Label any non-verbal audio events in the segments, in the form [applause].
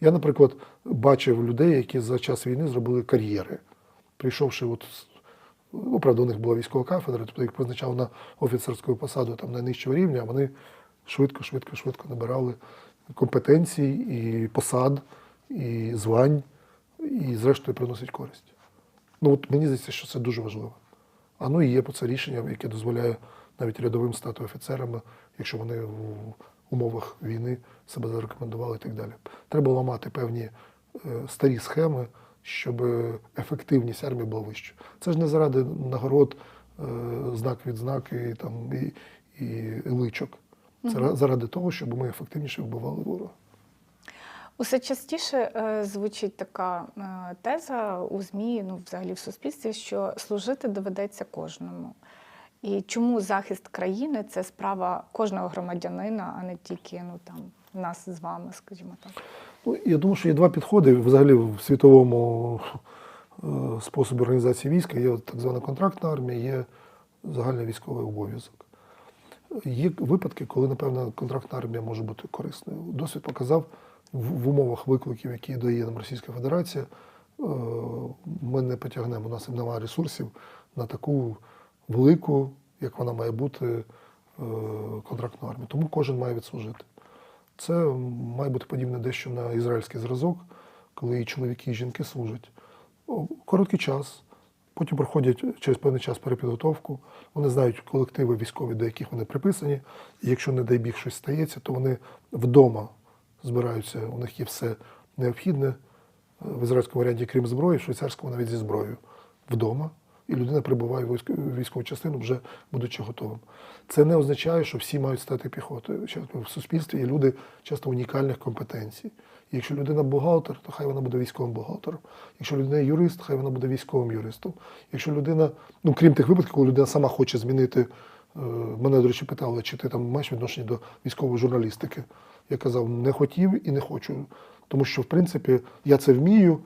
Я, наприклад, бачив людей, які за час війни зробили кар'єри. Прийшовши, от, ну, правда, у них була військова кафедра, тобто їх призначав на офіцерську посаду там, найнижчого рівня, вони швидко, швидко, швидко набирали компетенцій і посад, і звань, і зрештою приносить користь. Ну, от мені здається, що це дуже важливо. А ну і є це рішення, яке дозволяє навіть рядовим стати офіцерами, якщо вони умовах війни себе зарекомендували і так далі. Треба ламати певні е, старі схеми, щоб ефективність армії була вища. Це ж не заради нагород, е, знак відзнак і, там, і, і личок. Це ра- заради того, щоб ми ефективніше вбивали ворога. Усе частіше е, звучить така е, теза у ЗМІ, ну взагалі в суспільстві, що служити доведеться кожному. І чому захист країни це справа кожного громадянина, а не тільки ну там нас з вами, скажімо так. Ну, я думаю, що є два підходи взагалі в світовому е, способі організації війська. Є так звана контрактна армія, є загальний військовий обов'язок. Є випадки, коли, напевно, контрактна армія може бути корисною. Досвід показав в, в умовах викликів, які дає нам Російська Федерація, е, ми не потягнемо, у нас немає ресурсів на таку велику, як вона має бути, е, контрактну армію. Тому кожен має відслужити. Це має бути подібне дещо на ізраїльський зразок, коли і чоловіки, і жінки служать короткий час. Потім проходять через певний час перепідготовку. Вони знають колективи військові, до яких вони приписані. І якщо, не дай біг, щось стається, то вони вдома збираються. У них є все необхідне е, в ізраїльському варіанті, крім зброї, в швейцарському навіть зі зброєю вдома. І людина прибуває в військову частину, вже будучи готовим. Це не означає, що всі мають стати піхотою. В суспільстві є люди часто унікальних компетенцій. Якщо людина бухгалтер, то хай вона буде військовим бухгалтером. Якщо людина юрист, хай вона буде військовим юристом. Якщо людина, ну крім тих випадків, коли людина сама хоче змінити. е, Мене, до речі, питали, чи ти там маєш відношення до військової журналістики. Я казав, не хотів і не хочу. Тому що, в принципі, я це вмію,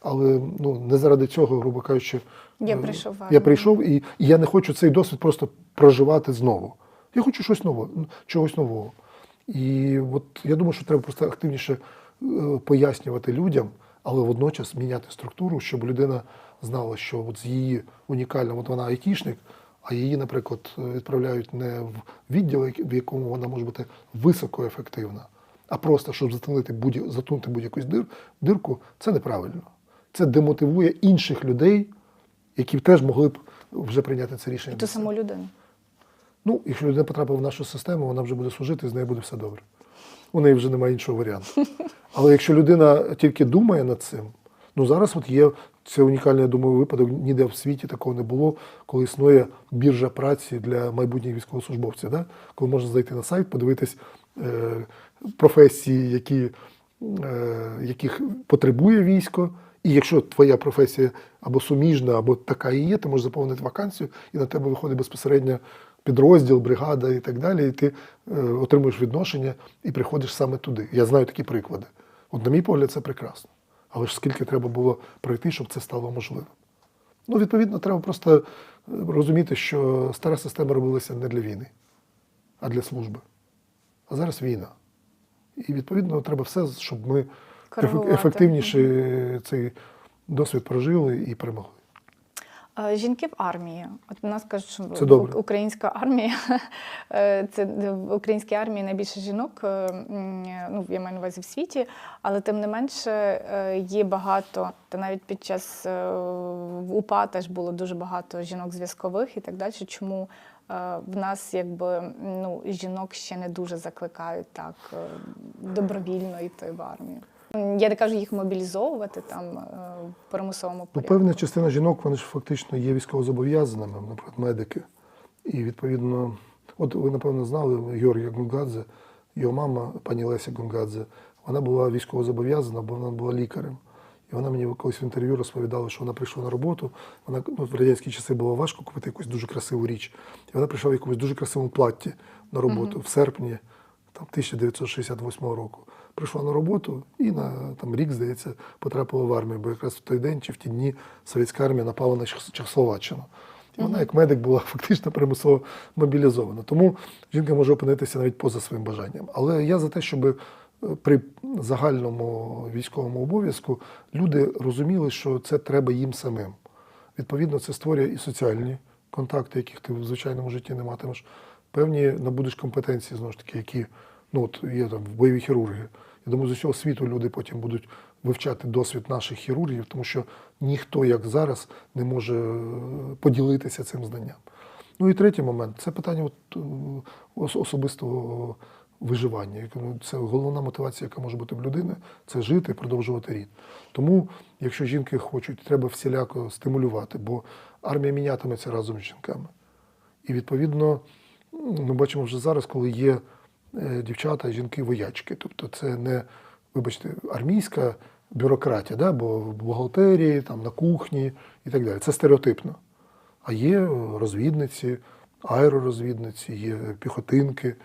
але ну, не заради цього, грубо кажучи, Я е, прийшов в я прийшов і, і я не хочу цей досвід просто проживати знову. Я хочу щось нового, чогось нового. І от я думаю, що треба просто активніше е, пояснювати людям, але водночас міняти структуру, щоб людина знала, що от з її унікальним, от вона айтішник, а її, наприклад, е, відправляють не в відділ, в якому вона може бути високоефективна, а просто щоб затунути будь-якусь дир, дирку, це неправильно. Це демотивує інших людей, які теж могли б вже прийняти це рішення. І ту саму людину. Ну, якщо людина потрапила в нашу систему, вона вже буде служити, з нею буде все добре. У неї вже немає іншого варіанту. [laughs] Але якщо людина тільки думає над цим, ну зараз от є це унікальний, я думаю, випадок, ніде в світі такого не було, коли існує біржа праці для майбутніх військовослужбовців. Да? Коли можна зайти на сайт, подивитись е, професії, які, е, яких потребує військо. І якщо твоя професія або суміжна, або така і є, ти можеш заповнити вакансію, і на тебе виходить безпосередньо підрозділ, бригада і так далі, і ти е, отримуєш відношення і приходиш саме туди. Я знаю такі приклади. От, на мій погляд, це прекрасно. Але ж скільки треба було пройти, щоб це стало можливим. Ну, відповідно, треба просто е, розуміти, що стара система робилася не для війни, а для служби. А зараз війна. І відповідно треба все, щоб ми Коригувати. ефективніше цей досвід прожили і перемогли. Е, Жінки в армії. От у нас кажуть, що Це добре. українська армія [laughs] е, це в українській армії найбільше жінок. е, Ну я маю на увазі в світі, але тим не менше є багато, та навіть під час в УПА теж було дуже багато жінок зв'язкових і так далі. Чому в нас якби ну жінок ще не дуже закликають так добровільно йти в армію? Я не кажу їх мобілізовувати там е, в примусовому Ну, певна частина жінок, вони ж фактично є військовозобов'язаними, наприклад, медики. І відповідно, от ви, напевно, знали Георгія Гунгадзе, його мама, пані Леся Гунгадзе, вона була військовозобов'язана, бо вона була лікарем. І вона мені колись в інтерв'ю розповідала, що вона прийшла на роботу. Вона ну, в радянські часи було важко купити якусь дуже красиву річ. І вона прийшла в якомусь дуже красивому платті на роботу в серпні там, 1968 року. Прийшла на роботу і на там, рік, здається, потрапила в армію, бо якраз в той день чи в ті дні совєтська армія напала на Чехословаччину. І вона, як медик, була [laughs] фактично примусово мобілізована. Тому жінка може опинитися навіть поза своїм бажанням. Але я за те, щоб е, при загальному військовому обов'язку люди розуміли, що це треба їм самим. Відповідно, це створює і соціальні контакти, яких ти в звичайному житті не матимеш. Певні набудеш компетенції, знову ж таки, які ну, от є там бойові хірурги. Я думаю, з усього світу люди потім будуть вивчати досвід наших хірургів, тому що ніхто, як зараз, не може е, поділитися цим знанням. Ну і третій момент це питання от, е, особистого виживання. Ну, Це головна мотивація, яка може бути в людини, це жити, продовжувати рід. Тому, якщо жінки хочуть, треба всіляко стимулювати, бо армія мінятиметься разом з жінками. І відповідно, ми бачимо вже зараз, коли є дівчата, жінки-воячки. Тобто це не, вибачте, армійська бюрократія, да? бо в бухгалтерії, там, на кухні і так далі. Це стереотипно. А є е, розвідниці, аеророзвідниці, є піхотинки,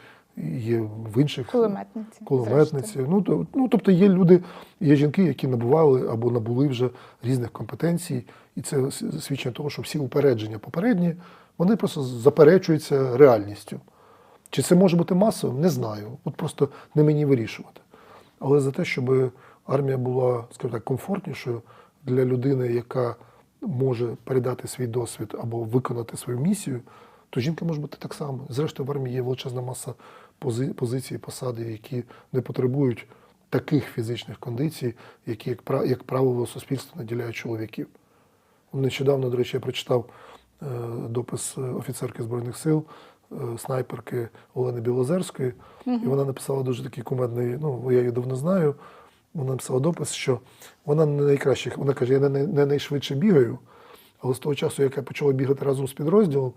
є в інших Кулеметниці. кулеметниці. Ну, то, ну, тобто є люди, є жінки, які набували або набули вже різних компетенцій, і це свідчення того, що всі упередження попередні, вони просто заперечуються реальністю. Чи це може бути масовим, не знаю. От просто не мені вирішувати. Але за те, щоб армія була, скажімо так, комфортнішою для людини, яка може передати свій досвід або виконати свою місію, то жінка може бути так само. Зрештою, в армії є величезна маса пози- позицій, посади, які не потребують таких фізичних кондицій, які, як пра- як правило, суспільство наділяє чоловіків. Нещодавно, до речі, я прочитав е, допис е, офіцерки Збройних сил, снайперки Олени Білозерської, і вона написала дуже такий кумедний, ну, я її давно знаю. Вона написала допис, що вона не найкраща, вона каже, я не найшвидше бігаю, але з того часу, як я почала бігати разом з підрозділом,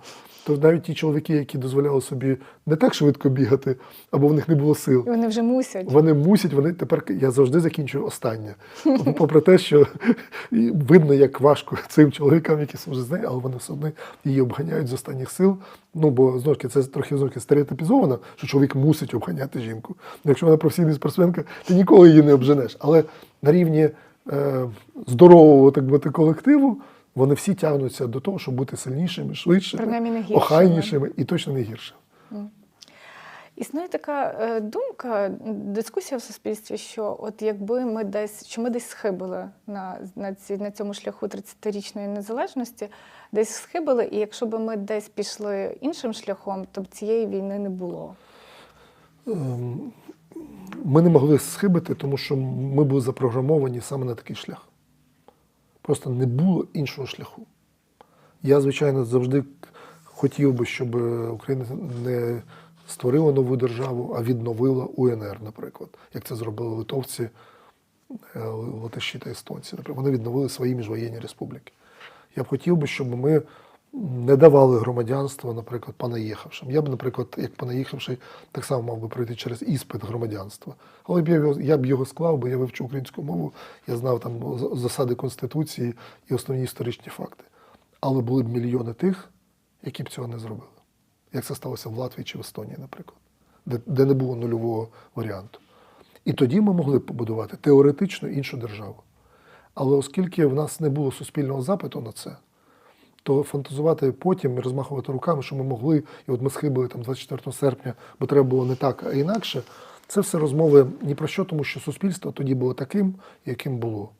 то навіть ті чоловіки, які дозволяли собі не так швидко бігати, або в них не було сил, І вони вже мусять. вони мусять, вони тепер я завжди закінчую останнє. Попри [laughs] те, що видно, як важко цим чоловікам, які служать з нею, але вони все одно її обганяють з останніх сил. Ну бо знову ж таки, це трохи знову ж таки стереотипізовано, що чоловік мусить обганяти жінку. Ну, Якщо вона професійна спортсменка, ти ніколи її не обженеш. Але на рівні е, здорового так мовити, колективу. Вони всі тягнуться до того, щоб бути сильнішими, швидшими, не охайнішими і точно не гіршими. Існує така е, думка, дискусія в суспільстві, що от якби ми десь, що ми десь схибили на, на, ці, на цьому шляху 30-річної незалежності, десь схибили, і якщо б ми десь пішли іншим шляхом, то б цієї війни не було. Ем, ми не могли схибити, тому що ми були запрограмовані саме на такий шлях. Просто не було іншого шляху. Я, звичайно, завжди хотів би, щоб Україна не створила нову державу, а відновила УНР, наприклад, як це зробили литовці, е, латиші та естонці. Наприклад, вони відновили свої міжвоєнні республіки. Я б хотів би, щоб ми не давали громадянство, наприклад, понаїхавшим. Я б, наприклад, як понаїхавший, так само мав би пройти через іспит громадянства. Але б я, я б його склав, бо я вивчив українську мову, я знав там засади Конституції і основні історичні факти. Але були б мільйони тих, які б цього не зробили. Як це сталося в Латвії чи в Естонії, наприклад, де, де не було нульового варіанту. І тоді ми могли б побудувати теоретично іншу державу. Але оскільки в нас не було суспільного запиту на це, то фантазувати потім і розмахувати руками, що ми могли, і от ми схибили там 24 серпня, бо треба було не так, а інакше. Це все розмови ні про що, тому що суспільство тоді було таким, яким було.